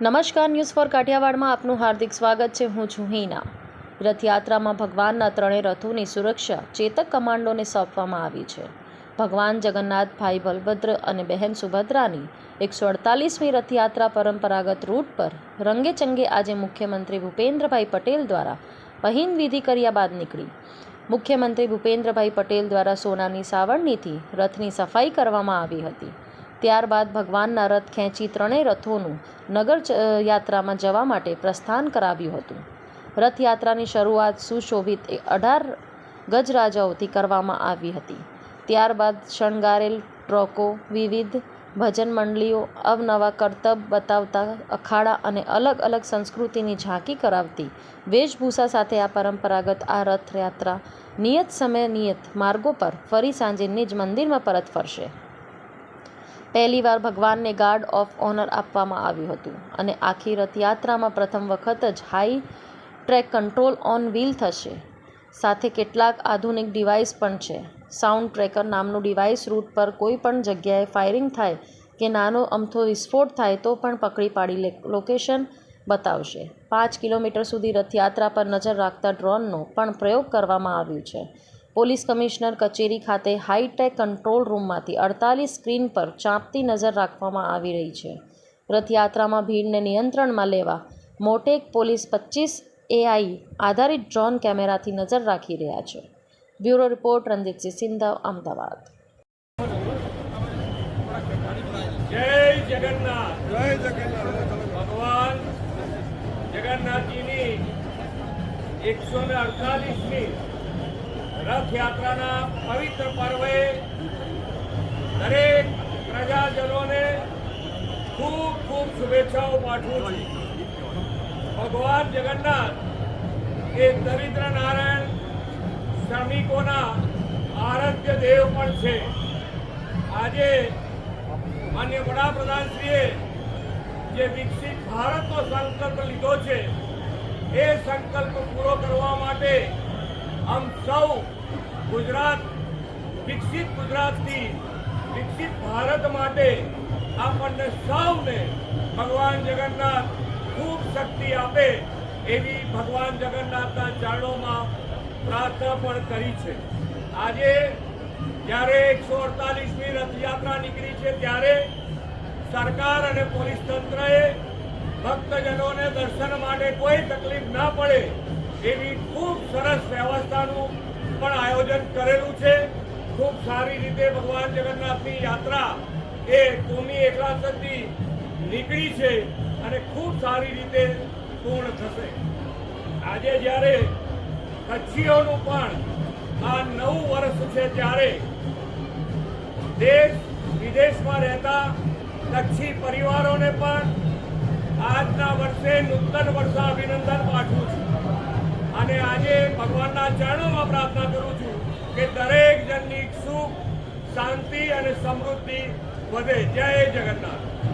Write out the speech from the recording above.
નમસ્કાર, news for કાઠિયાવાડમાં આપનું હાર્દિક સ્વાગત છે. હું છું હિના. રથયાત્રામાં ભગવાનના ત્રણેય રથોની સુરક્ષા ચેતક કમાન્ડોને સોંપવામાં આવી છે. ભગવાન જગન્નાથ ભાઈ બલભદ્ર અને બહેન સુભદ્રાની એકસો અડતાલીસમી રથયાત્રા પરંપરાગત રૂટ પર રંગે ચંગે આજે મુખ્યમંત્રી ભૂપેન્દ્રભાઈ પટેલ દ્વારા પહિન વિધિ કર્યા બાદ નીકળી. મુખ્યમંત્રી ભૂપેન્દ્રભાઈ પટેલ દ્વારા સોનાની સાવરણીથી રથની સફાઈ કરવામાં આવી હતી. ત્યારબાદ ભગવાનના રથ ખેંચી ત્રણેય રથોનું નગર યાત્રામાં જવા માટે પ્રસ્થાન કરાવ્યું હતું. રથયાત્રાની શરૂઆત સુશોભિત અઢાર ગજરાજાઓથી કરવામાં આવી હતી. ત્યારબાદ શણગારેલ ટ્રકો વિવિધ ભજન મંડળીઓ અવનવા કરતબ બતાવતા અખાડા અને અલગ અલગ સંસ્કૃતિની ઝાંકી કરાવતી વેશભૂષા સાથે આ પરંપરાગત આ રથયાત્રા નિયત સમય નિયત માર્ગો પર ફરી સાંજે નિજ મંદિરમાં પરત ફરશે. પહેલીવાર ભગવાનને ગાર્ડ ઓફ ઓનર આપવામાં આવ્યું હતું અને આખી રથયાત્રામાં પ્રથમ વખત જ high track control on wheel થશે. સાથે કેટલાક આધુનિક ડિવાઇસ પણ છે. સાઉન્ડ ટ્રેકર નામનું ડિવાઇસ રૂટ પર કોઈ પણ જગ્યાએ ફાયરિંગ થાય કે નાનો અમથો વિસ્ફોટ થાય તો પણ પકડી પાડી લોકેશન બતાવશે. પાંચ કિલોમીટર સુધી રથયાત્રા પર નજર રાખતા ડ્રોનનો પણ પ્રયોગ કરવામાં આવ્યું છે. પોલીસ કમિશનર કચેરી ખાતે હાઈટેક કંટ્રોલ રૂમમાંથી અડતાલીસ સ્ક્રીન પર ચાંપતી નજર રાખવામાં આવી રહી છે. રથયાત્રામાં ભીડને નિયંત્રણમાં લેવા મોટેક પોલીસ પચીસ એઆઈ આધારિત ડ્રોન કેમેરાથી નજર રાખી રહ્યા છે. Bureau report Ranjitsinh Sindhav, Ahmedabad. Jagannath જય જગન્નાથ. ભગવાન જગન્નાથજીની એકસો ને અડતાલીસમી રથયાત્રાના પવિત્ર પર્વે દરેક પ્રજાજનોને ખૂબ ખૂબ શુભેચ્છાઓ પાઠવું છું. ભગવાન જગન્નાથ એ દરિદ્ર નારાયણ શ્રમિકોના આરાધ્ય દેવ પણ છે. આજે માન્ય વડાપ્રધાનશ્રીએ જે વિકસિત ભારતનો સંકલ્પ લીધો છે, એ સંકલ્પ પૂરો કરવા માટે આમ સૌ ગુજરાત, વિકસિત ગુજરાતથી વિકસિત ભારત માટે આપણને સૌને ભગવાન જગન્નાથ ખૂબ શક્તિ આપે એવી ભગવાન જગન્નાથના ચરણોમાં પ્રાર્થના પણ કરી છે. આજે જ્યારે એકસો અડતાલીસમી રથયાત્રા નીકળી છે, ત્યારે સરકાર અને પોલીસ તંત્રએ ભક્તજનોને દર્શન માટે કોઈ તકલીફ ના પડે એવી ખૂબ સરસ વ્યવસ્થાનું પણ આયોજન કરેલું છે. ખૂબ સારી રીતે ભગવાન જગન્નાથની યાત્રા એ કોમી એકલાસથી નીકળી છે અને ખૂબ સારી રીતે પૂર્ણ થશે. આજે જ્યારે કચ્છીઓનું પણ આ નવું વર્ષ છે ત્યારે દેશ વિદેશમાં રહેતા કચ્છી પરિવારોને પણ આજના વર્ષે નૂતન વર્ષા અભિનંદન પાઠવું છું. અને આજે ભગવાનના ચરણોમાં પ્રાર્થના કરું છું કે દરેક જણની સુખ, શાંતિ અને સમૃદ્ધિ વધે. જય જગન્નાથ.